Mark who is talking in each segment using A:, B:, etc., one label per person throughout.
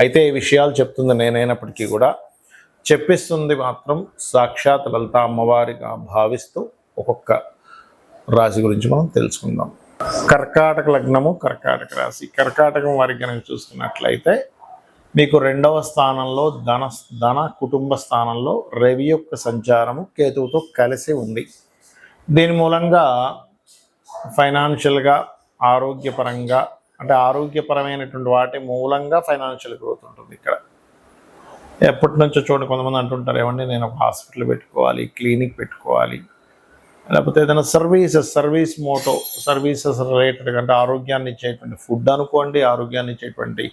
A: అయితే ఈ విషయాలు చెప్తుంది నేనైనప్పటికీ కూడా. చెప్పిస్తుంది మాత్రం సాక్షాత్ లలిత అమ్మవారిగా భావిస్తూ ఒక్కొక్క రాశి గురించి మనం తెలుసుకుందాం. కర్కాటక లగ్నము కర్కాటక రాశి. కర్కాటకం వారికి కనుక చూసుకున్నట్లయితే మీకు రెండవ స్థానంలో ధన ధన కుటుంబ స్థానంలో రవి యొక్క సంచారము కేతువుతో కలిసి ఉంది. దీని మూలంగా ఫైనాన్షియల్గా ఆరోగ్యపరంగా అంటే ఆరోగ్యపరమైనటువంటి వాటి మూలంగా ఫైనాన్షియల్ గ్రోత్ ఉంటుంది ఇక్కడ. ఎప్పటి నుంచో చూడండి కొంతమంది అంటుంటారు ఏమండి నేను ఒక హాస్పిటల్ పెట్టుకోవాలి క్లినిక్ పెట్టుకోవాలి. లేకపోతే ఏదైనా services service motto services related అంటే ఆరోగ్యాన్ని ఇచ్చేటువంటి ఫుడ్ అనుకోండి ఆరోగ్యాన్ని ఇచ్చేటువంటి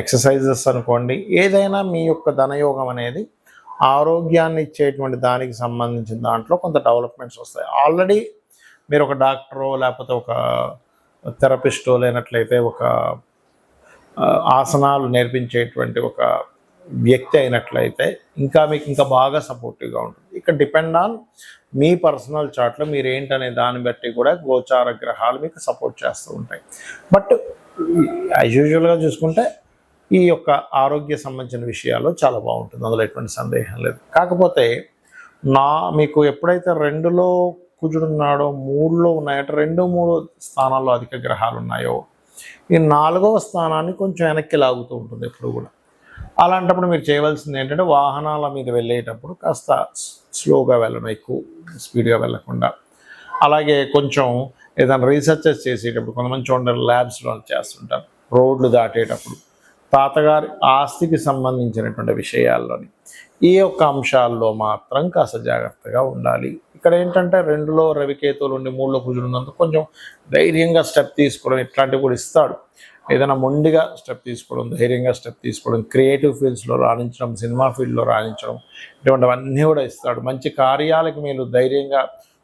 A: ఎక్సర్సైజెస్ అనుకోండి ఏదైనా మీ యొక్క ధనయోగం అనేది ఆరోగ్యాన్ని ఇచ్చేటువంటి దానికి సంబంధించిన దాంట్లో కొంత డెవలప్మెంట్స్ వస్తాయి. ఆల్రెడీ మీరు ఒక డాక్టరో లేకపోతే ఒక థెరపిస్టో లేనట్లయితే ఒక ఆసనాలు నేర్పించేటువంటి ఒక వ్యక్తి అయినట్లయితే ఇంకా మీకు ఇంకా బాగా సపోర్టివ్గా ఉంటుంది. ఇక్కడ డిపెండ్ ఆన్ మీ పర్సనల్ చాట్లో మీరు ఏంటనే దాన్ని బట్టి కూడా గోచార గ్రహాలు మీకు సపోర్ట్ చేస్తూ ఉంటాయి. బట్ యాజ్ యూజువల్గా చూసుకుంటే ఈ యొక్క ఆరోగ్య సంబంధించిన విషయాలు చాలా బాగుంటుంది. అందులో ఎటువంటి సందేహం లేదు. కాకపోతే నా మీకు ఎప్పుడైతే రెండులో కుజుడున్నాడో మూడులో ఉన్నాయంటే. రెండు మూడు స్థానాల్లో అధిక గ్రహాలు ఉన్నాయో. ఈ నాలుగవ స్థానాన్ని కొంచెం వెనక్కి లాగుతూ ఉంటుంది ఎప్పుడు కూడా. అలాంటప్పుడు మీరు చేయవలసింది ఏంటంటే వాహనాల మీద వెళ్ళేటప్పుడు కాస్త స్లోగా వెళ్ళడం ఎక్కువ స్పీడ్గా వెళ్ళకుండా. అలాగే కొంచెం ఏదైనా రీసెర్చెస్ చేసేటప్పుడు కొంతమంది చూడండి ల్యాబ్స్లో చేస్తుంటారు రోడ్లు దాటేటప్పుడు. తాతగారి ఆస్తికి సంబంధించినటువంటి విషయాల్లోని ఈ యొక్క అంశాల్లో మాత్రం కాస్త జాగ్రత్తగా ఉండాలి. ఇక్కడ ఏంటంటే రెండులో రవికేతువులు ఉండి మూడులో కుజులు ఉన్నందుకు కొంచెం ధైర్యంగా స్టెప్ తీసుకోవడం ఇట్లాంటివి కూడా ఇస్తాడు. ఏదైనా మొండిగా స్టెప్ తీసుకోవడం ధైర్యంగా స్టెప్ తీసుకోవడం క్రియేటివ్ ఫీల్డ్స్లో రాణించడం సినిమా ఫీల్డ్లో రాణించడం ఇటువంటివన్నీ కూడా ఇస్తాడు. మంచి కార్యాలకు మీరు ధైర్యంగా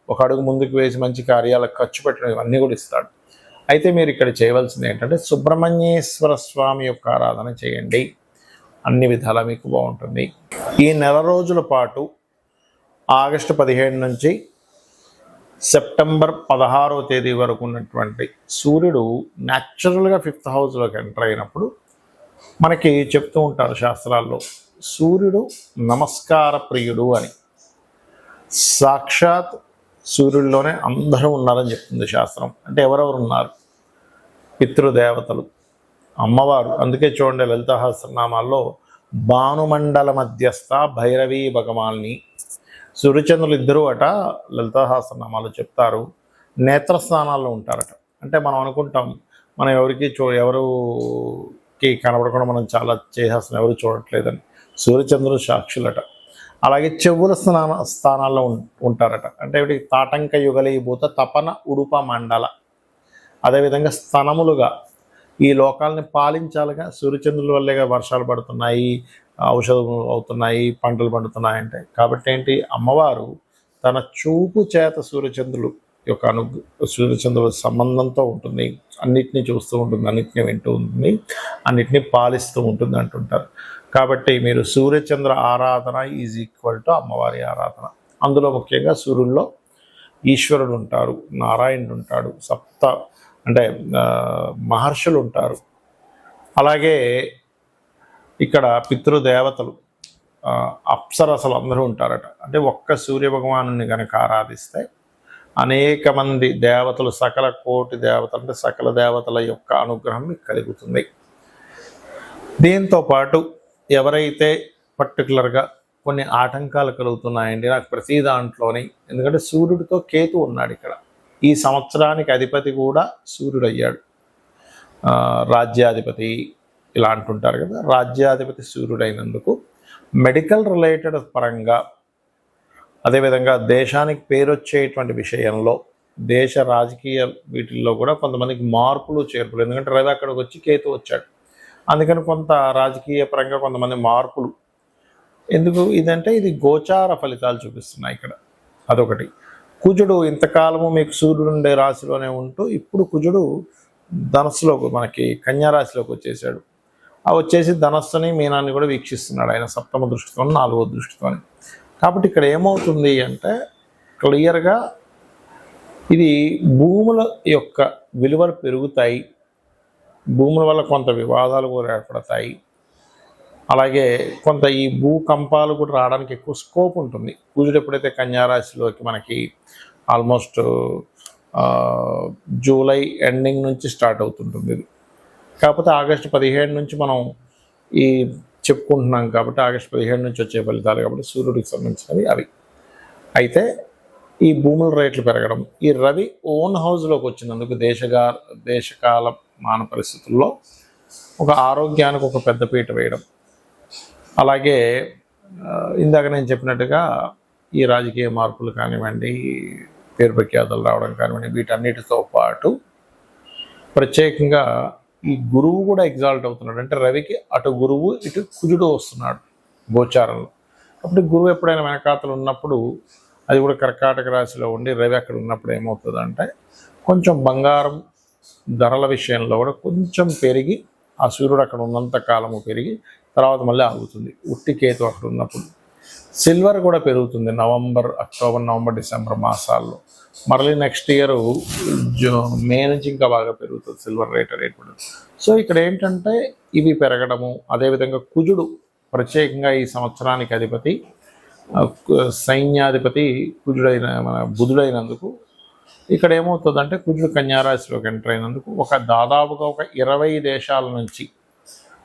A: ఒక అడుగు ముందుకు వేసి మంచి కార్యాలకు ఖర్చు పెట్టడం ఇవన్నీ కూడా ఇస్తాడు. అయితే మీరు ఇక్కడ చేయవలసింది ఏంటంటే సుబ్రహ్మణ్యేశ్వర స్వామి యొక్క ఆరాధన చేయండి. అన్ని విధాలా మీకు బాగుంటుంది. ఈ నెల రోజుల పాటు ఆగస్టు పదిహేడు నుంచి సెప్టెంబర్ పదహారవ తేదీ వరకు ఉన్నటువంటి సూర్యుడు న్యాచురల్గా ఫిఫ్త్ హౌస్లోకి ఎంటర్ అయినప్పుడు మనకి చెప్తూ ఉంటారు శాస్త్రాల్లో సూర్యుడు నమస్కార ప్రియుడు అని. సాక్షాత్ సూర్యుడిలోనే అందరూ ఉన్నారని చెప్తుంది శాస్త్రం. అంటే ఎవరెవరు ఉన్నారు పితృదేవతలు అమ్మవారు. అందుకే చూడండి లలితహాస్త్రనామాల్లో భానుమండల మధ్యస్థ భైరవీ భగవాన్ని సూర్యచంద్రులు ఇద్దరు అట లలితాహాసనామాలు చెప్తారు. నేత్రస్థానాల్లో ఉంటారట. అంటే మనం అనుకుంటాం మనం ఎవరికి చూ ఎవరుకి కనబడకుండా మనం చాలా చేసేస్తున్నాం ఎవరు చూడట్లేదని. సూర్యచంద్రులు సాక్షులట. అలాగే చెవుల స్నాన స్థానాల్లో ఉం- ఉంటారట. అంటే ఇవి తాటంక యుగలీభూత తపన ఉడుప మండల. అదేవిధంగా స్థనములుగా ఈ లోకాలని పాలించాలిగా సూర్యచంద్రుల వల్లేగా వర్షాలు పడుతున్నాయి ఔషధం అవుతున్నాయి పంటలు పండుతున్నాయి అంటే కాబట్టి ఏంటి అమ్మవారు తన చూపు చేత సూర్యచంద్రులు యొక్క అను సూర్యచంద్రుల సంబంధంతో ఉంటుంది. అన్నిటినీ చూస్తూ ఉంటుంది అన్నిటినీ వింటూ ఉంటుంది అన్నిటినీ పాలిస్తూ ఉంటుంది అంటుంటారు. కాబట్టి మీరు సూర్యచంద్ర ఆరాధన ఈజ్ ఈక్వల్ టు అమ్మవారి ఆరాధన. అందులో ముఖ్యంగా సూర్యుల్లో ఈశ్వరుడు ఉంటారు నారాయణుడు ఉంటాడు సప్త అంటే మహర్షులు ఉంటారు. అలాగే ఇక్కడ పితృదేవతలు అప్సరసలు అందరూ ఉంటారట. అంటే ఒక్క సూర్య భగవానుని కనుక ఆరాధిస్తే అనేక మంది దేవతలు సకల కోటి దేవతలు అంటే సకల దేవతల యొక్క అనుగ్రహం మీకు కలుగుతుంది. దీంతో పాటు ఎవరైతే పర్టికులర్గా కొన్ని ఆటంకాలు కలుగుతున్నాయండి నాకు ప్రతి దాంట్లోని ఎందుకంటే సూర్యుడితో కేతు ఉన్నాడు ఇక్కడ. ఈ సంవత్సరానికి అధిపతి కూడా సూర్యుడు అయ్యాడు రాజ్యాధిపతి ఇలా అంటుంటారు కదా రాజ్యాధిపతి సూర్యుడైనందుకు మెడికల్ రిలేటెడ్ పరంగా అదేవిధంగా దేశానికి పేరు వచ్చేటువంటి విషయంలో దేశ రాజకీయ వీటిల్లో కూడా కొంతమందికి మార్పులు చేర్పులు ఎందుకంటే రవి అక్కడికి వచ్చి కేతు వచ్చాడు. అందుకని కొంత రాజకీయ పరంగా కొంతమంది మార్పులు. ఎందుకు? ఇదంటే ఇది గోచార ఫలితాలు చూపిస్తున్నాయి ఇక్కడ. అదొకటి. కుజుడు ఇంతకాలము మీకు సూర్యుడు ఉండే రాశిలోనే ఉంటూ ఇప్పుడు కుజుడు ధనస్సులోకి మనకి కన్యా రాశిలోకి వచ్చేసాడు. వచ్చేసి ధనస్సుని మీనాన్ని కూడా వీక్షిస్తున్నాడు ఆయన సప్తమ దృష్టితో నాలుగో దృష్టితో కాబట్టి ఇక్కడ ఏమవుతుంది అంటే క్లియర్గా ఇది భూముల యొక్క విలువలు పెరుగుతాయి. భూముల వల్ల కొంత వివాదాలు కూడా ఏర్పడతాయి. అలాగే కొంత ఈ భూకంపాలు కూడా రావడానికి ఎక్కువ స్కోప్ ఉంటుంది. పూజలు ఎప్పుడైతే కన్యారాశిలోకి మనకి ఆల్మోస్ట్ జూలై ఎండింగ్ నుంచి స్టార్ట్ అవుతుంటుంది ఇది. కాకపోతే ఆగస్టు పదిహేడు నుంచి మనం ఈ చెప్పుకుంటున్నాం కాబట్టి ఆగస్టు పదిహేడు నుంచి వచ్చే ఫలితాలు కాబట్టి సూర్యుడికి సంబంధించినవి అవి. అయితే ఈ భూముల రేట్లు పెరగడం ఈ రవి ఓన్ హౌస్లోకి వచ్చినందుకు దేశగా దేశకాల మాన పరిస్థితుల్లో ఒక ఆరోగ్యానికి ఒక పెద్దపీట వేయడం. అలాగే ఇందాక నేను చెప్పినట్టుగా ఈ రాజకీయ మార్పులు కానివ్వండి పేరు ప్రఖ్యాతలు రావడం కానివ్వండి వీటన్నిటితో పాటు ప్రత్యేకంగా ఈ గురువు కూడా ఎగ్జాల్ట్ అవుతున్నాడు. అంటే రవికి అటు గురువు ఇటు కుజుడు వస్తున్నాడు గోచారంలో. అప్పుడు గురువు ఎప్పుడైనా వెనకాతలు ఉన్నప్పుడు అది కూడా కర్కాటక రాశిలో ఉండి రవి అక్కడ ఉన్నప్పుడు ఏమవుతుందంటే కొంచెం బంగారం ధరల విషయంలో కూడా కొంచెం పెరిగి ఆ సూర్యుడు అక్కడ ఉన్నంత కాలము పెరిగి తర్వాత మళ్ళీ ఆగుతుంది. ఉట్టి కేతు అక్కడ ఉన్నప్పుడు సిల్వర్ కూడా పెరుగుతుంది నవంబర్ అక్టోబర్ నవంబర్ డిసెంబర్ మాసాల్లో. మరలి నెక్స్ట్ ఇయర్ జూ మే నుంచి ఇంకా బాగా పెరుగుతుంది సిల్వర్ రేట్ రేట్ కూడా. సో ఇక్కడ ఏంటంటే ఇవి పెరగడము అదేవిధంగా కుజుడు ప్రత్యేకంగా ఈ సంవత్సరానికి అధిపతి సైన్యాధిపతి కుజుడైన మన బుధుడైనందుకు ఇక్కడ ఏమవుతుందంటే కుజుడు కన్యారాశిలోకి ఎంటర్ అయినందుకు ఒక దాదాపుగా ఒక ఇరవై దేశాల నుంచి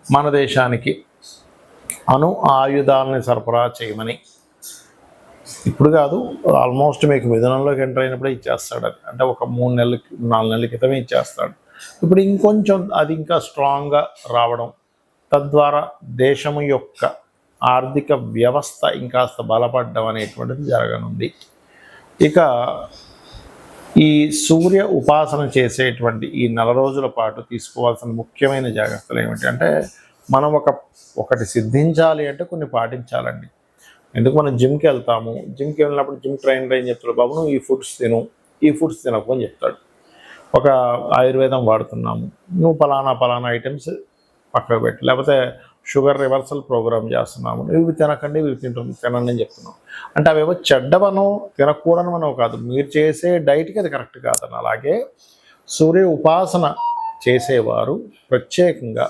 A: మన దేశానికి అణు ఆయుధాలని సరఫరా చేయమని. ఇప్పుడు కాదు ఆల్మోస్ట్ మీకు విధానంలోకి ఎంటర్ అయినప్పుడే ఇచ్చేస్తాడు అది. అంటే ఒక మూడు నెలలకి నాలుగు నెలల క్రితమే ఇచ్చేస్తాడు. ఇప్పుడు ఇంకొంచెం అది ఇంకా స్ట్రాంగ్గా రావడం తద్వారా దేశం యొక్క ఆర్థిక వ్యవస్థ ఇంకాస్త బలపడడం అనేటువంటిది జరగనుంది. ఇక ఈ సూర్య ఉపాసన చేసేటువంటి ఈ నెల రోజుల పాటు తీసుకోవాల్సిన ముఖ్యమైన జాగ్రత్తలు ఏమిటి అంటే మనం ఒక ఒకటి సిద్ధించాలి అంటే కొన్ని పాటించాలండి. ఎందుకు మనం జిమ్కి వెళ్తాము? జిమ్కి వెళ్ళినప్పుడు జిమ్ ట్రైనర్ ఏం చెప్తాడు? బాబు నువ్వు ఈ ఫుడ్స్ తిను. ఈ ఫుడ్స్ తినకు అని చెప్తాడు. ఒక ఆయుర్వేదం వాడుతున్నాము. నువ్వు పలానా పలానా ఐటమ్స్ పక్కకు పెట్టి. లేకపోతే షుగర్ రివర్సల్ ప్రోగ్రామ్ చేస్తున్నాము. ఇవి తినకండి ఇవి తింటుంది తినండి అని చెప్తున్నాం. అంటే అవేవో తినకూడదని మనం కాదు. మీరు చేసే డైట్కి అది కరెక్ట్ కాదని అలాగే సూర్య ఉపాసన చేసేవారు ప్రత్యేకంగా.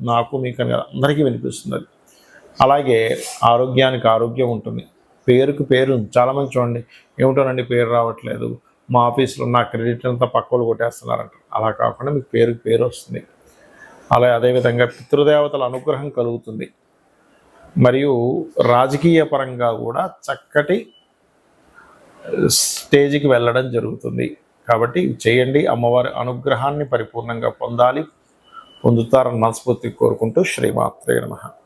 A: నాకు మీకు అని అందరికీ వినిపిస్తుంది అది. అలాగే ఆరోగ్యానికి ఆరోగ్యం ఉంటుంది. పేరుకు పేరు చాలామంది చూడండి ఏమిటోనండి పేరు రావట్లేదు మా ఆఫీస్లో నా క్రెడిట్ అంతా పక్కలు కొట్టేస్తున్నారంట. అలా కాకుండా మీకు పేరుకు పేరు వస్తుంది. అలా అదేవిధంగా పితృదేవతల అనుగ్రహం కలుగుతుంది. మరియు రాజకీయ పరంగా కూడా చక్కటి స్టేజ్కి వెళ్ళడం జరుగుతుంది. కాబట్టి చేయండి అమ్మవారి అనుగ్రహాన్ని పరిపూర్ణంగా పొందాలి. పొందుతారని మనస్ఫూర్తి కోరుకుంటూ శ్రీమాత్రే నమ.